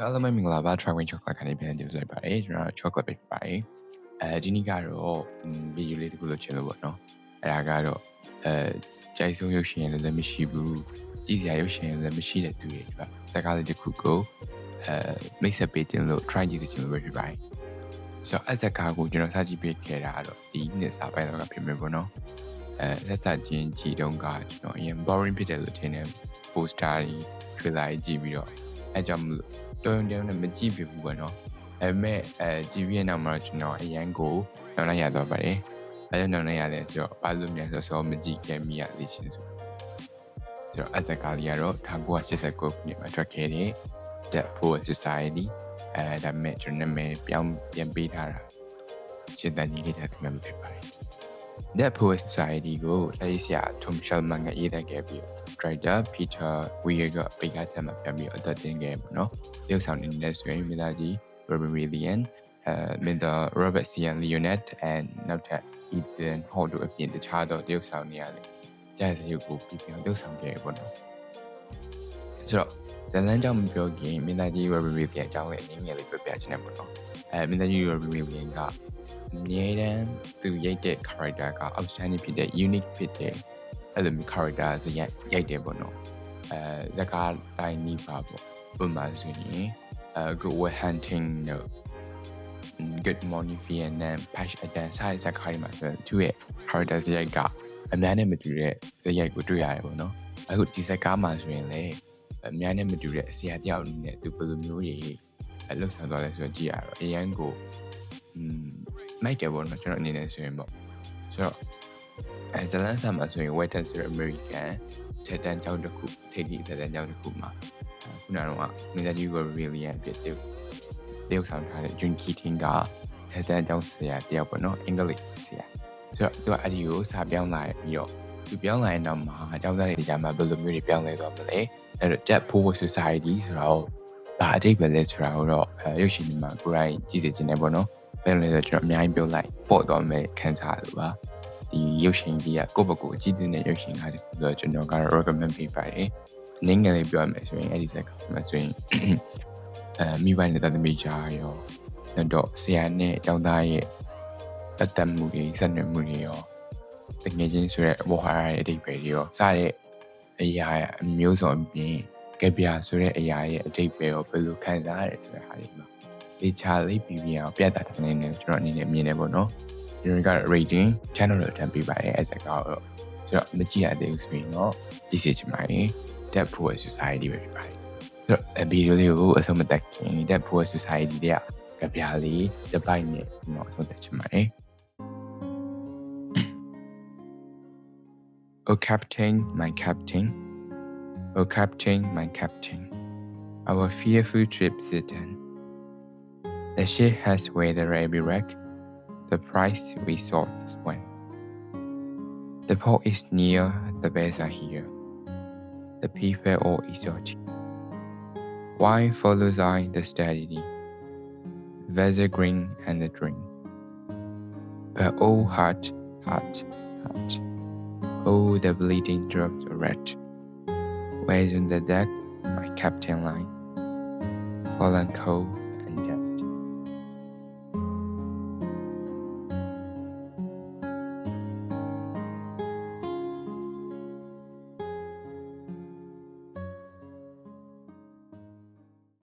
အားလုံးပဲမင်္ဂလာပါ Traveling Chocolate ကနေပြန်ကြိုဆိုလိုက်ပါတယ်ကျွန်တော် chocolate ပဲဖြစ်ပါတယ်အဲဒီနေ့ကတော့ဗီဒီယိုလေးတစ်ခုလုပ်ချင်လို့ပေါ့နော်အဲဒါကတော့အဲကြိုက်ဆုံးရုပ်ရှင်လည်းမရှိဘူးကြည့်စရာရုပ်ရှင်လည်းမရှိတဲ့သူတွေအတွက်စကားလေးတစ်ခုကိုအဲမိတ်ဆက်ပေးတင်လို့ try ကြည့်ချင်လို့ပဲဖြစ်ပါတယ်ဆိုတော့အစကားကိုကျွန်တော်စကြည့်ပေးခဲ့တာကတော့ဒီနှစ်စာပိုင်းတော့ဖြစ်မယ်ပေါ့နော်အဲလက်စချင်းကြည့်တုန်းကကျွန်တော်အရင် boring ဖြစ်တယ်လို့ထင်တယ် poster ကြီး trailer ကြီးကြည့်ပြီးတော့အဲကြောင့်မလို့ တော်ရုံတရုံနဲ့မကြည့်ဖြစ်ဘူးပေါ့နော်အဲမဲ့အဲကြည့်ပြီးတဲ့နောက်မှာကျွန်တော်အရန်ကိုနောက်လိုက်ရတော့ပါတယ်အဲကြောင့်နောက်လိုက်ရလဲဆိုတော့ဘာလို့မြန်ဆိုစောမကြည့်ခဲ့မိရလေရှင်ဆိုဆိုတော့အစကားလေးကတော့1989ခုနှစ်မှာထွက်ခဲ့တဲ့ Dead Poor Society အဲဒါမဲ့ကျွန်တော်နာမည်ပြောင်းပြန်ပေးထားတာရှင်းတန်ကြီးလေးတဲ့မှမဖြစ်ပါတယ် Dead Poor Society ကိုအဲဒီဆရာ Tom Shelman ကရေးသားခဲ့ပြီး writer Peter Weir ကပိတ်ကားချက်မှာပြန်ပြီးအသက်တင်ခဲ့ပါတော့။ရုပ်ဆောင်နေတဲ့ဆိုရင်မိသားကြီး Robert William အဲမင်းသား Robert Cian Leonard and နောက်ထပ် Ethan Hawke တို့အပြင်တခြားသောတရုပ်ဆောင်နေရတယ်။ကျဲစရုပ်ကိုပြီးပြောင်းတရုပ်ဆောင်ခဲ့ပါတော့။ဆိုတော့ဇလန်းကြောင့်မပြောခင်မင်းသားကြီး Robert William အကြောင်းလည်းအနည်းငယ်လေးပြပြချင်တယ်ပေါ့နော်။အဲမင်းသားကြီး Robert William ကအမြဲတမ်းသူရိုက်တဲ့ character က outstanding ဖြစ်တဲ့ unique ဖြစ်တဲ့ အဲ့လိုမျိုး character ဆိုရိုက်ရိုက်တယ်ပေါ့နော်အဲဇကားတိုင်းနီးပါပေါ့ပုံမှန်ဆိုရင်အဲ good way hunting တို့ good morning vietnam patch adan စတဲ့ဇကားတွေမှာဆိုသူ့ရဲ့ character ဇရိုက်ကအများနဲ့မတူတဲ့ဇရိုက်ကိုတွေ့ရတယ်ပေါ့နော်အခုဒီဇကားမှာဆိုရင်လည်းအများနဲ့မတူတဲ့ဆရာတယောက်အနေနဲ့သူဘယ်လိုမျိုးတွေအလုပ်ဆောင်သွားလဲဆိုတော့ကြည့်ရတော့အရန်ကိုอืมမိုက်တယ်ပေါ့နော်ကျွန်တော်အနေနဲ့ဆိုရင်ပေါ့ဆိုတော့ အဲဇလန်ဆာမှာဆိုရင် Western ဆိုတဲ့ American ချက်တန်းကျောင်းတစ်ခုထိပ်သီးချက်တန်းကျောင်းတစ်ခုမှာခုနကတော့မင်းသားကြီးကို William ဖြစ်တယ်တယောက်ဆောင်ထားတဲ့ Jun Keating ကချက်တန်းကျောင်းဆရာတယောက်ပေါ့နော်အင်္ဂလိပ်ဆရာဆိုတော့သူကအဲ့ဒီကိုစာပြောင်းလာပြီးတော့သူပြောင်းလာရင်တော့မှာအကြောင်းသားတွေကြားမှာဘယ်လိုမျိုးတွေပြောင်းလဲသွားမလဲအဲ့တော့ Dead Poor Society ဆိုတော့ဒါအတိတ်ပဲလဲဆိုတာကိုတော့ရုပ်ရှင်ဒီမှာကိုယ်တိုင်ကြည့်စေချင်တယ်ပေါ့နော်ဘယ်လိုလဲဆိုတော့ကျွန်တော်အများကြီးပြောလိုက်ပေါ့သွားမယ်ခံစားလို့ပါ ဒီရုပ်ရှင်ကြီးကကိုယ့်ဘက်ကိုအကြည့်တဲ့ရုပ်ရှင်ကားတခုဆိုတော့ကျွန်တော်ကတော့ recommend ပေးပါတယ်။နင်းငယ်လေးပြောရမယ်ဆိုရင်အဲ့ဒီဇက်ကမှဆိုရင်အဲမိဘနဲ့တသမီးကြားရောတော့ဆရာနဲ့အကြောင်းသားရဲ့အသက်မှုတွေဆက်နွယ်မှုတွေရောတကယ်ချင်းဆိုတဲ့ဘောဟာရရဲ့အဓိပ္ပာယ်တွေရောစတဲ့အရာအမျိုးစုံအပြင်ကပြဆိုတဲ့အရာရဲ့အဓိပ္ပာယ်ကိုဘယ်လိုခံစားရတယ်ဆိုတဲ့ဟာတွေမှာလေချာလေးပြီးပြီးအောင်ပြသတာနေနေကျွန်တော်အနေနဲ့မြင်နေပေါ့နော် ဒီက rating channel ကိုတန်းပေးပါတယ်အဲ့ဇက်ကတော့ဆိုတော့မကြည့်ရသေးဘူးဆိုရင်တော့ကြည့်စီချင်ပါတယ် Dead Poor Society ပဲဖြစ်ပါတယ်ဆိုတော့ဗီဒီယိုလေးကိုအဆုံးမတက်ခင် Dead Poor Society တဲ့ကပြားလေးတစ်ပိုက်နဲ့တော့အဆုံးတက်ချင်ပါတယ် Oh captain my captain Oh captain my captain our fearful trip is done The ship has weathered every wreck the price we sought is when. The port is near, the bears are here. The people all exotic. Why follows I the steadily, vessel green and the dream. But oh heart, heart, heart, oh the bleeding drops red. Where's on the deck my captain line? Fallen cold